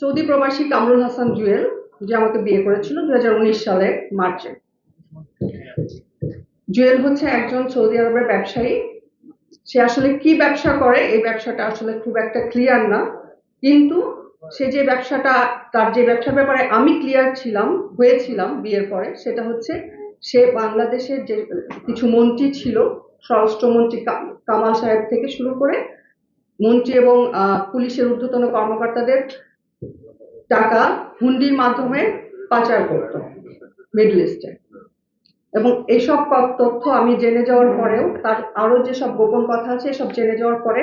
Saudi প্রবাসী কামরুল হাসান জুয়েল, যে আমাকে বিয়ে করেছিল দু সালে মার্চে। জুয়েল হচ্ছে একজন সৌদি আরবের ব্যবসায়ী। সে আসলে কি ব্যবসা করে, এই ব্যবসাটা আসলে খুব একটা ক্লিয়ার না। কিন্তু সে যে ব্যবসাটা, তার যে ব্যবসার ব্যাপারে আমি ক্লিয়ার ছিলাম, হয়েছিলাম বিয়ের পরে, সেটা হচ্ছে সে বাংলাদেশের যে কিছু মন্ত্রী ছিল, স্বরাষ্ট্রমন্ত্রী কামাল সাহেব থেকে শুরু করে মন্ত্রী এবং পুলিশের ঊর্ধ্বতন কর্মকর্তাদের টাকা হুন্ডির মাধ্যমে পাচার করত মিডল ইস্টে এবং এইসব তথ্য আমি জেনে যাওয়ার পরেও তার আরও যেসব গোপন কথা আছে, এসব জেনে যাওয়ার পরে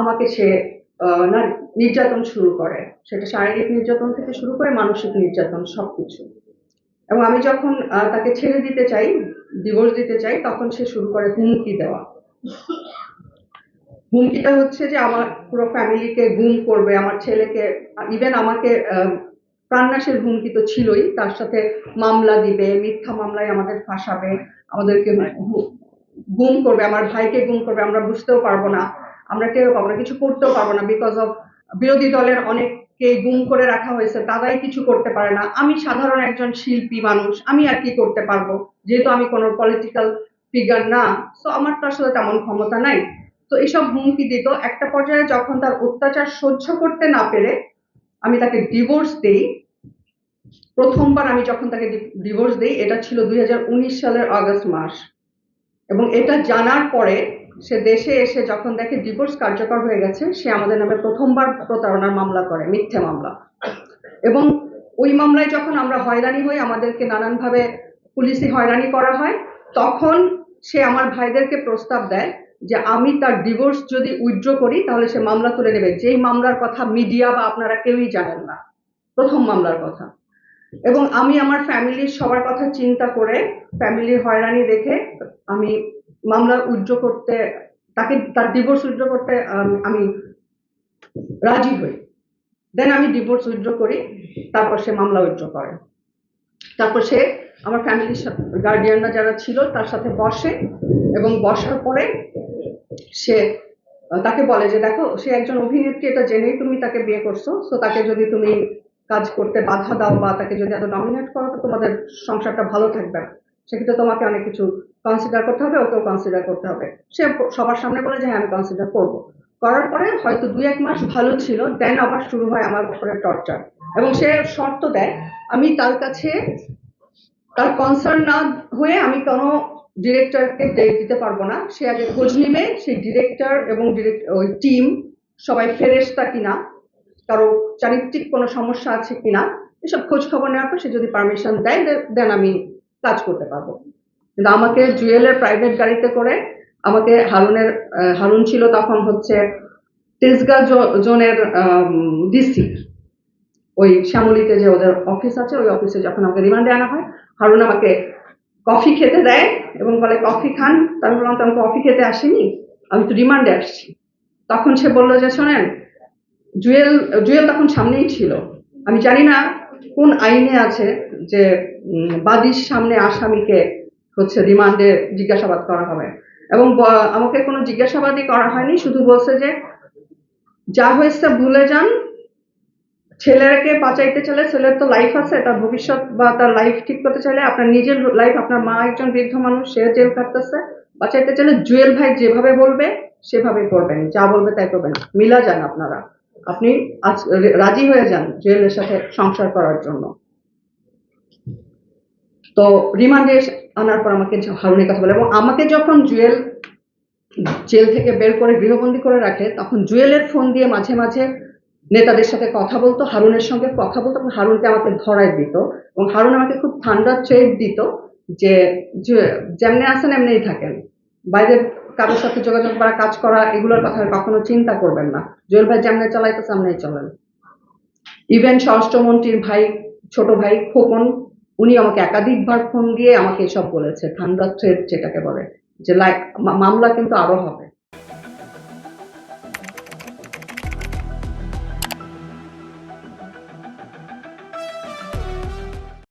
আমাকে সে নির্যাতন শুরু করে। সেটা শারীরিক নির্যাতন থেকে শুরু করে মানসিক নির্যাতন, সবকিছু। এবং আমি যখন তাকে ছেড়ে দিতে চাই ডিভোর্স দিতে চাই, তখন সে শুরু করে হুমকি দেওয়া। হুমকিটা হচ্ছে যে আমার পুরো ফ্যামিলিকে গুম করবে, আমার ছেলেকে ইভেন আমাকে প্রাণনাশের হুমকি তো ছিলই, তার সাথে মামলা দিবে, মিথ্যা মামলায় আমাদের ফাঁসাবে, আমাদেরকে গুম করবে, আমার ভাইকে গুম করবে, আমরা বুঝতেও পারব না, আমরা টেরও পাবো না, কিছু করতেও পারব না বিকজ অফ বিরোধী দলের অনেককে গুম করে রাখা হয়েছে, তারাই কিছু করতে পারে না। আমি সাধারণ একজন শিল্পী মানুষ, আমি আর কি করতে পারব? যেহেতু আমি কোনো পলিটিক্যাল ফিগার না তো আমার তো আসলে তেমন ক্ষমতা নাই। তো এসব হুমকি দিত। একটা পর্যায়ে যখন তার অত্যাচার সহ্য করতে না পেরে আমি তাকে ডিভোর্স দেই। প্রথমবার আমি যখন তাকে ডিভোর্স দেই, এটা ছিল দুই হাজার উনিশ সালের আগস্ট মাস। এবং এটা জানার পরে সে দেশে এসে যখন দেখে ডিভোর্স কার্যকর হয়ে গেছে, সে আমাদের নামে প্রথমবার প্রতারণার মামলা করে, মিথ্যে মামলা। এবং ওই মামলায় যখন আমরা হয়রানি হই, আমাদেরকে নানানভাবে পুলিশি হয়রানি করা হয়, তখন সে আমার ভাইদেরকে প্রস্তাব দেয় যে আমি তার ডিভোর্স যদি উইথড্র করি, তাহলে সে মামলা তুলে নেবে। যেই মামলার কথা মিডিয়া বা আপনারা কেউই জানেন না। প্রথম মামলার কথা। এবং আমি আমার ফ্যামিলির সবার কথা চিন্তা করে ফ্যামিলির হয়রানি দেখে আমি মামলা উইথড্র করতে, তাকে, তার ডিভোর্স উইথড্র করতে আমি রাজি হই। দেন আমি ডিভোর্স উইথড্র করি, তারপর সে মামলা উইথড্র করে। তারপর সে আমার ফ্যামিলির সাথে গার্ডিয়ানরা যারা ছিল, তার সাথে বসে এবং বসার পরে সে, তাকে বলে যে, দেখো, সে একজন অভিনেত্রী, এটা জেনেই তুমি তাকে বিয়ে করছ তো তাকে যদি তুমি কাজ করতে বাধা দাও বা তাকে যদি এত ডমিনেট করো, তো তোমাদের সংসারটা ভালো থাকবে না। সেক্ষেত্রে তোমাকে অনেক কিছু কনসিডার করতে হবে, ওকেও কনসিডার করতে হবে। সে সবার সামনে বলে যে হ্যাঁ আমি কনসিডার করব। করার পরে হয়তো দুই এক মাস ভালো ছিল দেন আবার শুরু হয় আমার উপরে টর্চার এবং সে শর্ত দেয়, আমি তার কাছে তার কনসার্ন না হয়ে আমি কোনো ডিরেক্টরকে দিতে পারব না। সে আগে খোঁজ নেবে, সেই ডিরেক্টর এবং ওই টিম সবাই ফেরেস্তা কিনা, কারও চারিত্রিক কোনো সমস্যা আছে কিনা, এসব খোঁজ খবর নেওয়ার পর সে যদি পারমিশন দেয় দেন আমি কাজ করতে পারব। কিন্তু আমাকে জুয়েলের প্রাইভেট গাড়িতে করে, আমাকে হারুনের হারুন ছিল তখন হচ্ছে তেজগাঁ জোনের ডিসি ওই শ্যামলীতে যে ওদের অফিস আছে, ওই অফিসে যখন আমাকে রিমান্ডে আনা হয়, হারুন আমাকে কফি খেতে দেয় এবং বলে কফি খান? আমি বললাম, তো আমি কফি খেতে আসিনি, আমি তো রিমান্ডে আসছি। তখন সে বলল যে, শোনেন জুয়েল জুয়েল তখন সামনেই ছিল। আমি জানি না কোন আইনে আছে যে বাদীর সামনে আসামিকে হচ্ছে রিমান্ডে জিজ্ঞাসাবাদ করা হবে। এবং আমাকে কোনো জিজ্ঞাসাবাদই করা হয়নি, শুধু বলছে যে, যা হয়েছে ভুলে যান ছেলেকে বাঁচাইতে চাইলে ছেলের তো লাইফ আছে, তার ভবিষ্যৎ বা তার লাইফ ঠিক করতে চাইলে আপনার নিজের লাইফ আপনার মা একজন বৃদ্ধ মানুষ, সে জেল কাটতেছে বাঁচাইতে চাইলে জুয়েল ভাই যেভাবে বলবে সেভাবে করবেন। যা বলবে তাই করবেন। মিলা যান আপনারা। আপনি আজ রাজি হয়ে যান জুয়েলের সাথে সংসার করার জন্য। তো রিমান্ডে আনার পর আমাকে হারুনের কথা বলে। এবং আমাকে যখন জুয়েল জেল থেকে বের করে গৃহবন্দী করে রাখে, তখন জুয়েলের ফোন দিয়ে মাঝে মাঝে নেতাদের সাথে কথা বলতো, হারুনের সঙ্গে কথা বলতো এবং হারুনকে আমাকে ধরায় দিত এবং হারুন আমাকে খুব ঠান্ডা ট্রেড দিত যে যেমনি আছেন এমনিই থাকেন। বাইরে কারোর সাথে যোগাযোগ করা কাজ করা এগুলোর কথা কখনো চিন্তা করবেন না। জুয়েল ভাই যেমনি চালাইতো, সামনেই চলেন ইভেন স্বরাষ্ট্রমন্ত্রীর ভাই, ছোট ভাই খোকন, উনি আমাকে একাধিকবার ফোন দিয়ে আমাকে এসব বলেছে, ঠান্ডা থ্রেড যেটাকে বলে, যে লাইক মামলা কিন্তু আরও হবে।